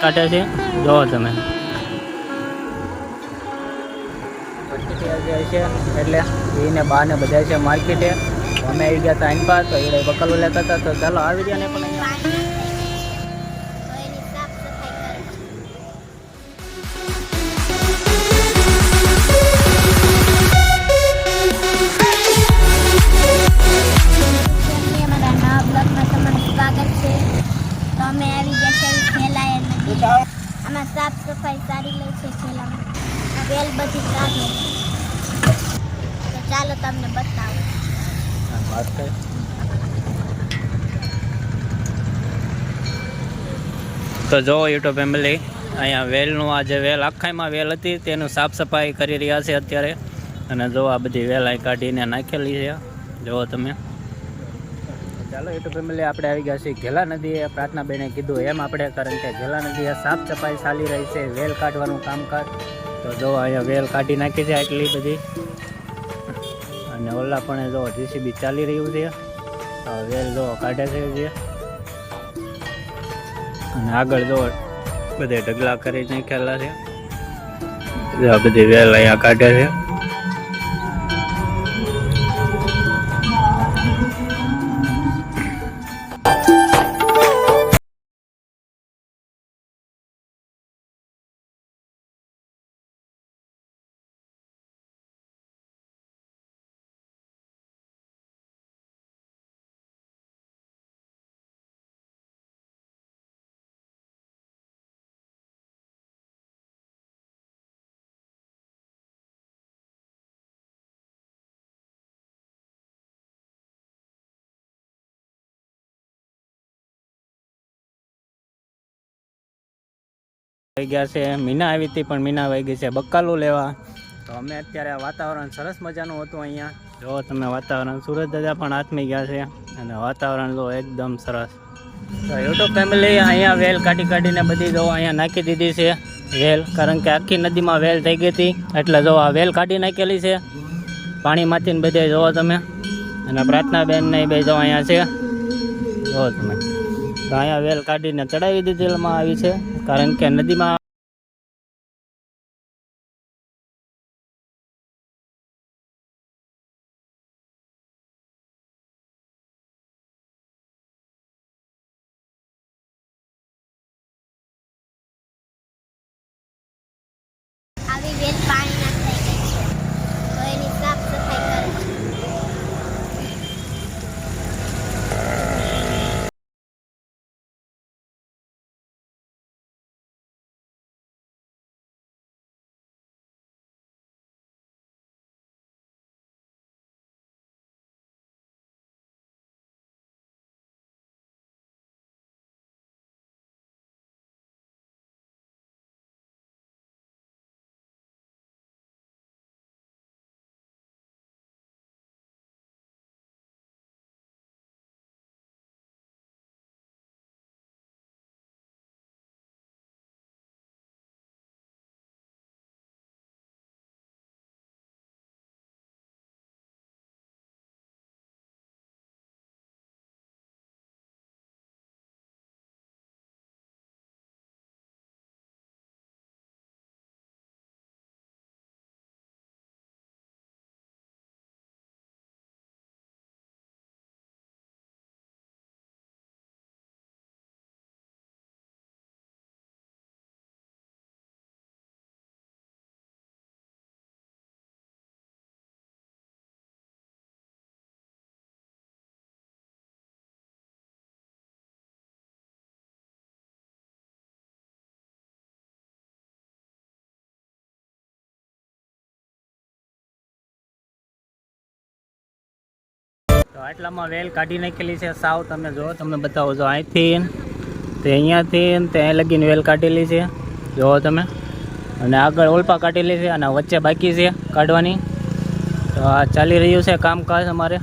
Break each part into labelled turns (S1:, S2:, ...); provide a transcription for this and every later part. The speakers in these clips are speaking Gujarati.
S1: કાઢે છે. જોવો તમે. છે. એટલે એને બા ને બધા છે માર્કેટે. અમે આવી ગયા હતા આઈન તો એ બકલો લેતા હતા. તો ચાલો આવી ગયા ને પણ
S2: અમે આવી ગયા છે આમાં સાફ સફાઈ સારી લે છે છેલ્લામાં વેલ બધી સાફ તો ચાલો તમને બતાવું.
S1: તો જો યુટ્યુબ ફેમિલી, અહીંયા વેલનું આ જે વેલ આખામાં વેલ હતી, તેનું સાફ સફાઈ કરી રહ્યા છે અત્યારે. અને જો આ બધી વેલ અહીં કાઢીને નાખેલી છે. જુઓ તમે. ચાલો યુટ્યુબ ફેમિલી આપણે આવી ગયા છીએ ઘેલા નદીએ પ્રાર્થના બેને કીધું એમ આપણે, કારણ કે ઘેલા નદીએ સાફ સફાઈ ચાલી રહી છે, વેલ કાઢવાનું કામકાજ. તો જો અહીંયા વેલ કાઢી નાખી છે આટલી બધી. અને ઓલા પણ જો જીસીબી ચાલી રહ્યું છે. વેલ જો કાઢે છે અને આગળ જો બધે ઢગલા કરી નાખેલા છે. બધી વેલ અહીંયા કાઢે છે. ગયા છે. મીના આવી હતી, પણ મીના વહી ગઈ છે. બક્કાલું લેવા. તો અમે અત્યારે વાતાવરણ સરસ મજાનું હતું અહીંયા. જો તમે વાતાવરણ સુરત દાદા પણ હાથમી ગયા છે. અને વાતાવરણ જો એકદમ સરસ. તો યુટ્યુબ ફેમિલી અહીંયા વેલ કાઢી કાઢીને બધી જો અહીંયા નાખી દીધી છે. વેલ, કારણ કે આખી નદીમાં વેલ થઈ ગઈ હતી. એટલે જો આ વેલ કાઢી નાખેલી છે. પાણીમાંથી બધે જોવો તમે. અને પ્રાર્થના બેન ને બે જો અહીંયા છે. જોવો તમે. તો અહીંયા વેલ કાઢીને ચડાવી દીધેલમાં આવી છે. કારણ કે નદીમાં
S2: તો
S1: આટલામાં વેલ કાઢી નાખેલી છે સાવ, તમે જો, તમે બતાવો છો અહીંથી તે અહીંયાથી ત્યાં લગીને વેલ કાઢેલી છે. જુઓ તમે, અને આગળ ઓલપા કાઢેલી છે અને વચ્ચે બાકી છે કાઢવાની. તો આ ચાલી રહ્યું છે કામકાજ અમારે.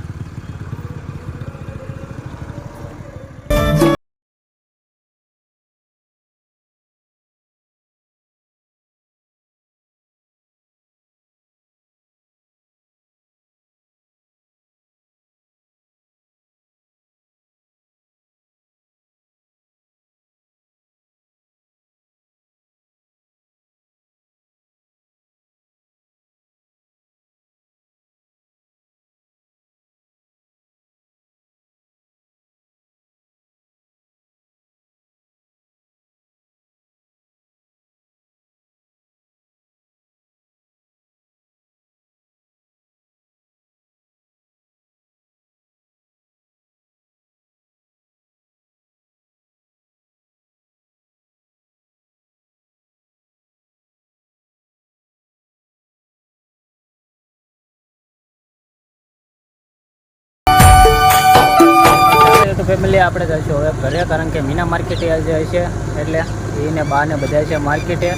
S1: ફેમિલી આપણે જઈશું. હવે ઘરે, કારણ કે મીના માર્કેટે આજે હશે એટલે એને બાને બધા છે માર્કેટે.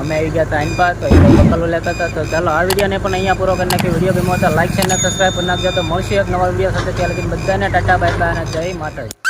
S1: અમે આવી ગયા હતા આઈન પર તો એ બકલો લેતા હતા. તો ચાલો, આ વિડીયોને પણ અહીંયા પૂરો કરી નાખી વીડિયો ગમ્યો હતા લાઈક છે ને સબસ્ક્રાઈબ કરી નાખજો. તો મળશે એક નવા વીડિયો સાથે. ત્યાં લગી બધાને ટાટા બાય બાય અને જય માતાજી.